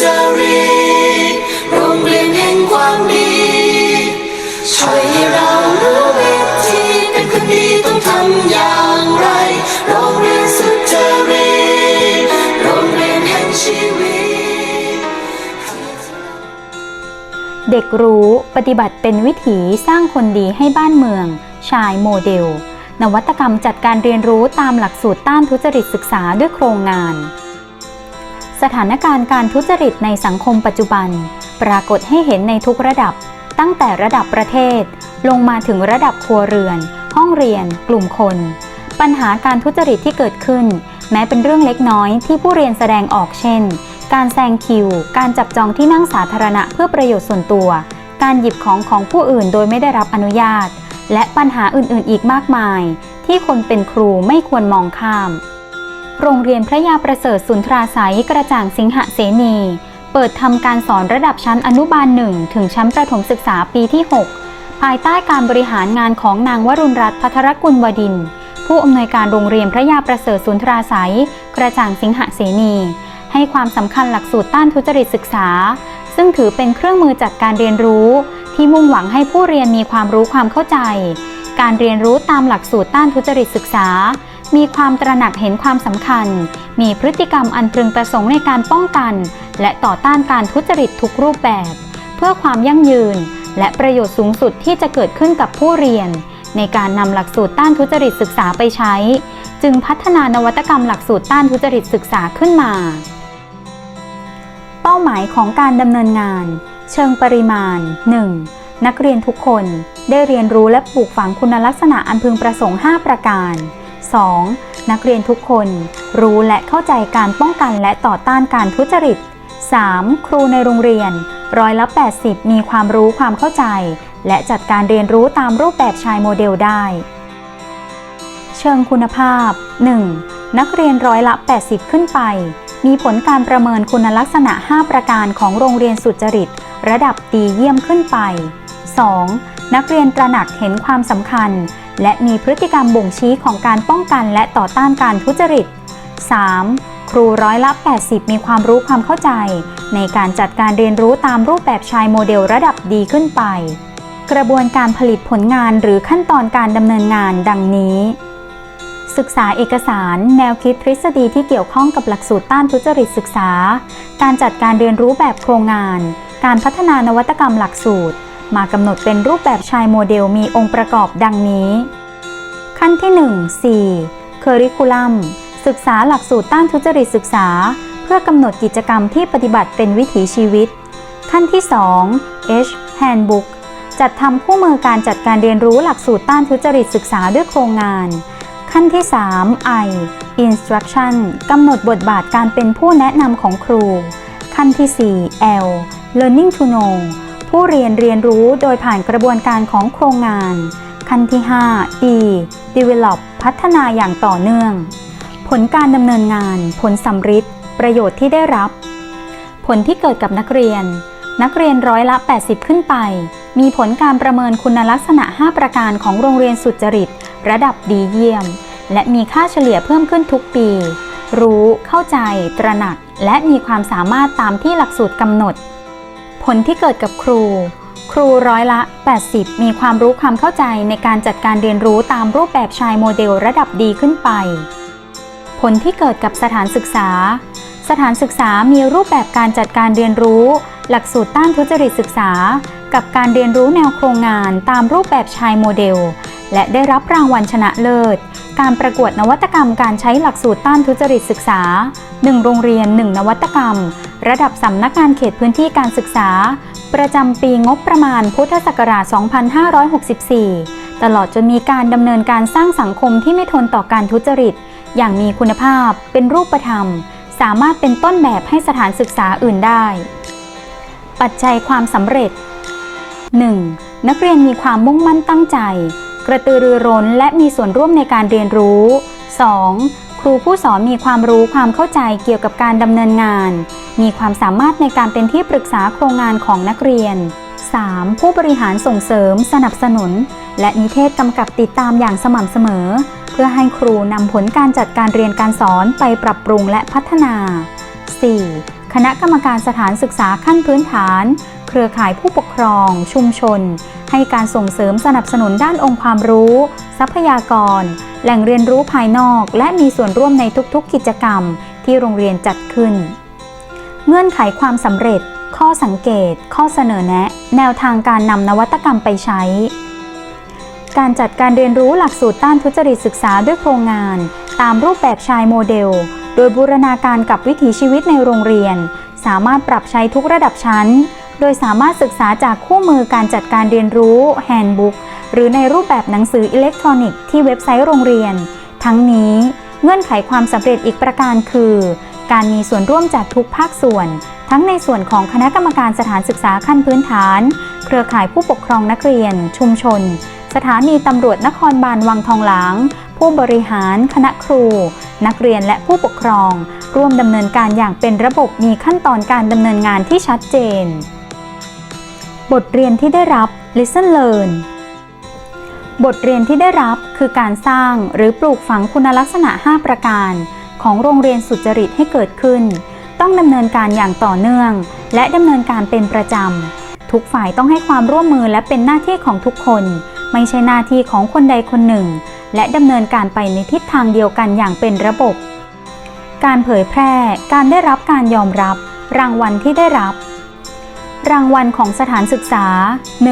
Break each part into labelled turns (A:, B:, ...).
A: จริตโรงเรียนแห่งความดีช่วยให้เรารู้วิธีเป็นคนดีต้องทำอย่างไรโรงเรียนสุจริตโรงเรียนแห่งชีวิต
B: เด็กรู้ปฏิบัติเป็นวิถีสร้างคนดีให้บ้านเมือง ชายโมเดล นวัตกรรมจัดการเรียนรู้ตามหลักสูตรต้านทุจริตศึกษาด้วยโครงงาน สถานการณ์การทุจริตในสังคมปัจจุบัน ปรากฏให้เห็นในทุกระดับ ตั้งแต่ระดับประเทศ ลงมาถึงระดับครัวเรือน ห้องเรียน กลุ่มคน ปัญหาการทุจริตที่เกิดขึ้น แม้เป็นเรื่องเล็กน้อยที่ผู้เรียนแสดงออกเช่น การแซงคิว การจับจองที่นั่งสาธารณะเพื่อประโยชน์ส่วนตัว การหยิบของของผู้อื่นโดยไม่ได้รับอนุญาต และปัญหาอื่นๆ อีกมากมาย ที่คนเป็นครูไม่ควรมองข้าม โรงเรียนพระยาประเสริฐสุนทราไสยกระจ่างสิงหเสนี เปิดทำการสอนระดับชั้นอนุบาลหนึ่งถึงชั้นประถมศึกษาปีที่ 6 ภายใต้การบริหารงานของนางวรุณรัตน์พัทรกุลวดิน ผู้อำนวยการโรงเรียนพระยาประเสริฐสุนทราไสยกระจ่างสิงหเสนี ให้ความสำคัญหลักสูตรต้านทุจริตศึกษา ซึ่งถือเป็นเครื่องมือจัดการเรียนรู้ ที่มุ่งหวังให้ผู้เรียนมีความรู้ความเข้าใจ การเรียนรู้ตามหลักสูตรต้านทุจริตศึกษา มีความตระหนักเห็นความสำคัญ มีพฤติกรรมอันพึงประสงค์ในการป้องกัน และต่อต้านการทุจริตทุกรูปแบบ เพื่อความยั่งยืน และประโยชน์สูงสุดที่จะเกิดขึ้นกับผู้เรียน ในการนำหลักสูตรต้านทุจริตศึกษาไปใช้ จึงพัฒนานวัตกรรมหลักสูตรต้านทุจริตศึกษาขึ้นมา เป้าหมายของการดำเนินงาน เชิงปริมาณ 1. นักเรียนทุกคนได้เรียนรู้และปลูกฝังคุณลักษณะอันพึงประสงค์ 5 ประการ 2. นักเรียนทุกคนรู้และเข้าใจการป้องกันและต่อต้านการทุจริต 3. ครูในโรงเรียนร้อยละ 80 มีความรู้ความเข้าใจ และจัดการเรียนรู้ตามรูปแบบชายโมเดลได้ เชิงคุณภาพ 1. นักเรียนร้อยละ 80 ขึ้นไป มีผลการประเมินคุณลักษณะ 5 ประการของโรงเรียนสุจริต ระดับดีเยี่ยมขึ้นไป 2. นักเรียนตระหนักเห็นความสำคัญ และมีพฤติกรรมบ่งชี้ของการป้องกันและต่อต้านการทุจริต 3. ครูร้อยละ 80 มีความรู้ความเข้าใจ ในการจัดการเรียนรู้ตามรูปแบบชายโมเดลระดับดีขึ้นไป กระบวนการผลิตผลงานหรือขั้นตอนการดำเนินงานดังนี้ ศึกษาเอกสาร แนวคิดทฤษฎีที่เกี่ยวข้องกับหลักสูตรต้านทุจริตศึกษา การจัดการเรียนรู้แบบโครงงาน การพัฒนานวัตกรรมหลักสูตร มากำหนดเป็นรูปแบบชายโมเดลมีองค์ประกอบดังนี้ ขั้นที่ 1 4 Curriculum ศึกษาหลักสูตรต้านทุจริตศึกษา เพื่อกำหนดกิจกรรมที่ปฏิบัติเป็นวิถีชีวิต ขั้นที่ 2 H Handbook จัดทำคู่มือการจัดการเรียนรู้หลักสูตรต้านทุจริตศึกษาด้วยโครงงาน ขั้นที่ 3 I Instruction กำหนดบทบาทการเป็นผู้แนะนำของครู ขั้นที่ 4 L Learning to Know ผู้เรียนเรียนรู้โดยผ่านกระบวนการของโครงงาน ขั้นที่5 E Develop พัฒนาอย่างต่อเนื่อง ผลการดำเนินงาน ผลสำฤทธิ์ประโยชน์ที่ได้รับ ผลที่เกิดกับนักเรียน นักเรียนร้อยละ 80 ขึ้นไป มีผลการประเมินคุณลักษณะ 5 ประการของโรงเรียนสุจริต ระดับดีเยี่ยม และมีค่าเฉลี่ยเพิ่มขึ้นทุกปี รู้ เข้าใจ ตระหนัก และมีความสามารถตามที่หลักสูตรกำหนด ลที่เกิดกับครู ครูร้อยละ 80 มีความรู้ความเข้าใจในการจัดการเรียนรู้ตามรูปแบบชายโมเดลระดับดีขึ้นไป ผลที่เกิดกับสถานศึกษา สถานศึกษามีรูปแบบการจัดการเรียนรู้ หลักสูตรต้านทุจริตศึกษา กับการเรียนรู้แนวโครงงานตามรูปแบบชายโมเดล และได้รับรางวัลชนะเลิศ การประกวดนวัตกรรมการใช้หลักสูตรต้านทุจริตศึกษา 1 โรงเรียน 1 นวัตกรรม ระดับสำนักงานเขตพื้นที่การศึกษา ประจำปีงบประมาณพุทธศักราช 2564 ตลอดจนมีการดำเนินการสร้างสังคมที่ไม่ทนต่อการทุจริต อย่างมีคุณภาพเป็นรูปธรรม สามารถเป็นต้นแบบให้สถานศึกษาอื่นได้ ปัจจัยความสำเร็จ 1. นักเรียนมีความมุ่งมั่นตั้งใจ กระตือรือร้นและมีส่วนร่วมในการเรียนรู้ 2. ครูผู้สอนมีความรู้ความเข้าใจเกี่ยวกับการดำเนินงาน มีความสามารถในการเป็นที่ปรึกษาโครงงานของนักเรียน 3. ผู้บริหารส่งเสริม สนับสนุน และนิเทศกำกับติดตามอย่างสม่ำเสมอ เพื่อให้ครูนำผลการจัดการเรียนการสอนไปปรับปรุงและพัฒนา 4. คณะกรรมการสถานศึกษาขั้นพื้นฐาน เครือข่ายผู้ปกครอง ชุมชน ให้การส่งเสริมสนับสนุนด้านองค์ความรู้ ทรัพยากร แหล่งเรียนรู้ภายนอก และมีส่วนร่วมในทุกๆ กิจกรรมที่โรงเรียนจัดขึ้น เงื่อนไขความสำเร็จ ข้อสังเกต ข้อเสนอแนะ แนวทางการนำนวัตกรรมไปใช้ การจัดการเรียนรู้หลักสูตรต้านทุจริตศึกษาด้วยโครงงาน ตามรูปแบบชายโมเดล โดยบูรณาการกับวิถีชีวิตในโรงเรียน สามารถปรับใช้ทุกระดับชั้น โดยสามารถศึกษาจากคู่มือการจัดการเรียนรู้แฮนด์บุ๊ก หรือในรูปแบบหนังสืออิเล็กทรอนิกส์ที่เว็บไซต์โรงเรียน ทั้งนี้เงื่อนไขความสำเร็จอีกประการคือ การมีส่วนร่วมจากทุกภาคส่วน ทั้งในส่วนของคณะกรรมการสถานศึกษาขั้นพื้นฐาน เครือข่ายผู้ปกครองนักเรียน ชุมชน สถานีตำรวจนครบาลวังทองหลาง ผู้บริหาร คณะครู นักเรียนและผู้ปกครอง ร่วมดำเนินการอย่างเป็นระบบมีขั้นตอนการดำเนินงานที่ชัดเจน บทเรียนที่ได้รับ Listen Learn บทเรียนที่ได้รับคือการสร้างหรือปลูกฝังคุณลักษณะ 5 ประการ ของโรงเรียนสุจริตให้เกิดขึ้น ต้องดำเนินการอย่างต่อเนื่อง และดำเนินการเป็นประจำทุกฝ่ายต้องให้ความร่วมมือและเป็นหน้าที่ของทุกคน ไม่ใช่หน้าที่ของคนใดคนหนึ่ง และดำเนินการไปในทิศทางเดียวกันอย่างเป็นระบบ การเผยแพร่ การได้รับการยอมรับ รางวัลที่ได้รับ รางวัลของสถานศึกษา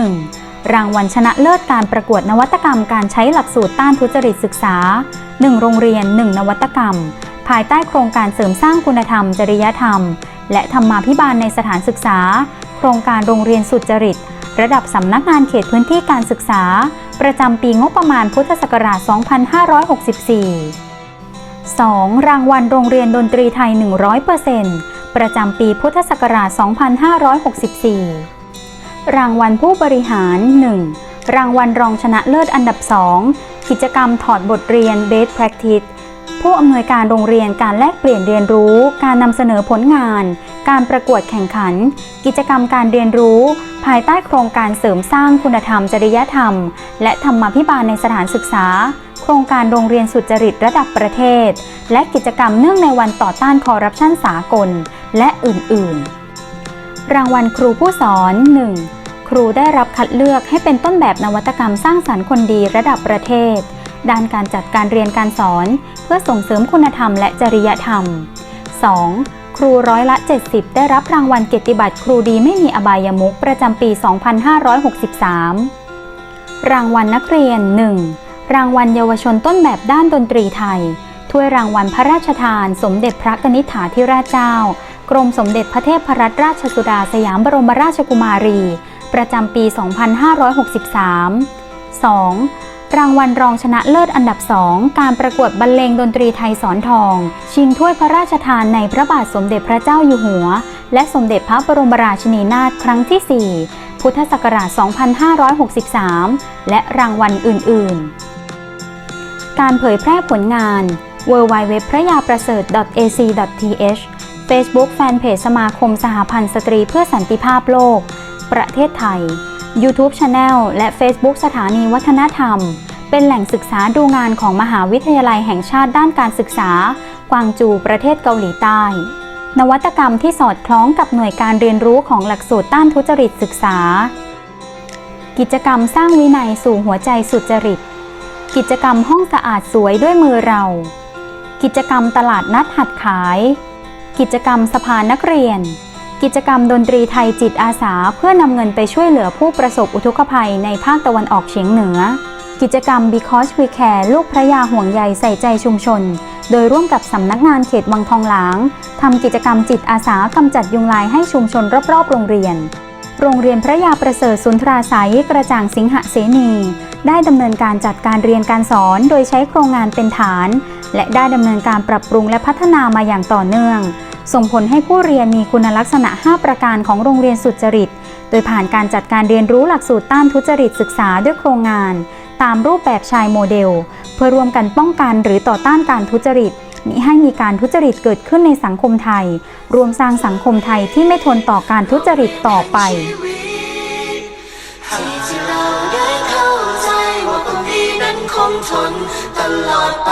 B: 1. รางวัลชนะเลิศการประกวดนวัตกรรมการใช้หลักสูตรต้านทุจริตศึกษา 1 โรงเรียน 1 นวัตกรรม ภายใต้โครงการเสริมสร้างคุณธรรม จริยธรรม และธรรมาภิบาลในสถานศึกษา โครงการโรงเรียนสุจริต ระดับสำนักงานเขตพื้นที่การศึกษา ประจำปีงบประมาณพุทธศักราช 2564 2. รางวัลโรงเรียนดนตรีไทย 100%ประจำปีพุทธศักราช 2564 รางวัลผู้บริหาร 1. รางวัลรองชนะเลิศอันดับ 2 กิจกรรมถอดบทเรียน Best Practice ผู้อำนวยการโรงเรียนการแลกเปลี่ยนเรียนรู้ การนำเสนอผลงาน การประกวดแข่งขัน กิจกรรมการเรียนรู้ ภายใต้โครงการเสริมสร้างคุณธรรมจริยธรรม และธรรมาภิบาลในสถานศึกษา โครงการโรงเรียนสุจริตระดับประเทศ และกิจกรรมเนื่องในวันต่อต้านคอร์รัปชันสากล และอื่น ๆ รางวัลครูผู้สอน 1. ครูได้รับคัดเลือกให้เป็นต้นแบบนวัตกรรมสร้างสรรค์คนดีระดับประเทศ ด้านการจัดการเรียนการสอน เพื่อส่งเสริมคุณธรรมและจริยธรรม 2. ครูร้อยละ 70 ได้รับรางวัลเกียรติบัตรครูดีไม่มีอบายมุขประจำปี 2563 รางวัลนักเรียน 1. รางวัลเยาวชนต้นแบบด้านดนตรีไทย ถ้วยรางวัลพระราชทาน สมเด็จพระนิษฐาธิราชเจ้า กรมสมเด็จพระเทพรัตนราชสุดาสยามบรมราชกุมารี ประจำปี 2563 2. รางวัลรองชนะเลิศอันดับ2การประกวดบรรเลงดนตรีไทยสอนทอง ชิงถ้วยพระราชทานในพระบาทสมเด็จพระเจ้าอยู่หัว และสมเด็จพระบรมราชินีนาถครั้งที่ 4 พุทธศักราช 2563 และรางวัลอื่น ๆ การเผยแพร่ผลงาน w w w พระยาประเสริฐ ac.th Facebook Fanpage สมาคมสหพันธ์สตรีเพื่อสันติภาพโลก ประเทศไทย YouTube Channel และ Facebook สถานีวัฒนธรรม เป็นแหล่งศึกษาดูงานของมหาวิทยาลัยแห่งชาติด้านการศึกษา กวางจูประเทศเกาหลีใต้ นวัตกรรมที่สอดคล้องกับหน่วยการเรียนรู้ของหลักสูตรต้านทุจริตศึกษา กิจกรรมสร้างวินัยสู่หัวใจสุจริต กิจกรรมห้องสะอาดสวยด้วยมือเรา กิจกรรมตลาดนัดหัดขาย กิจกรรมสภานักเรียน กิจกรรมดนตรีไทยจิตอาสาเพื่อนำเงินไปช่วยเหลือผู้ประสบอุทกภัยในภาคตะวันออกเฉียงเหนือ กิจกรรม Because We Care ลูกพระยาห่วงใยใส่ใจชุมชน โดยร่วมกับสำนักงานเขตวังทองหลางทำกิจกรรมจิตอาสากำจัดยุงลายให้ชุมชนรอบๆ โรงเรียน โรงเรียนพระยาประเสริฐสุนทราสายกระจ่างสิงหเสนีได้ดำเนินการจัดการเรียนการสอนโดยใช้โครงงานเป็นฐาน และได้ดำเนินการปรับปรุงและพัฒนามาอย่างต่อเนื่อง ส่งผลให้ผู้เรียนมีคุณลักษณะ 5 ประการของโรงเรียนสุจริต โดยผ่านการจัดการเรียนรู้หลักสูตรต้านทุจริตศึกษาด้วยโครงงาน ตามรูปแบบชายโมเดล เพื่อรวมกันป้องกันหรือต่อต้านการทุจริตมิให้มีการทุจริตเกิดขึ้นในสังคมไทย รวมสร้างสังคมไทยที่ไม่ทนต่อการทุจริตต่อไป
A: คงทนตลอดไป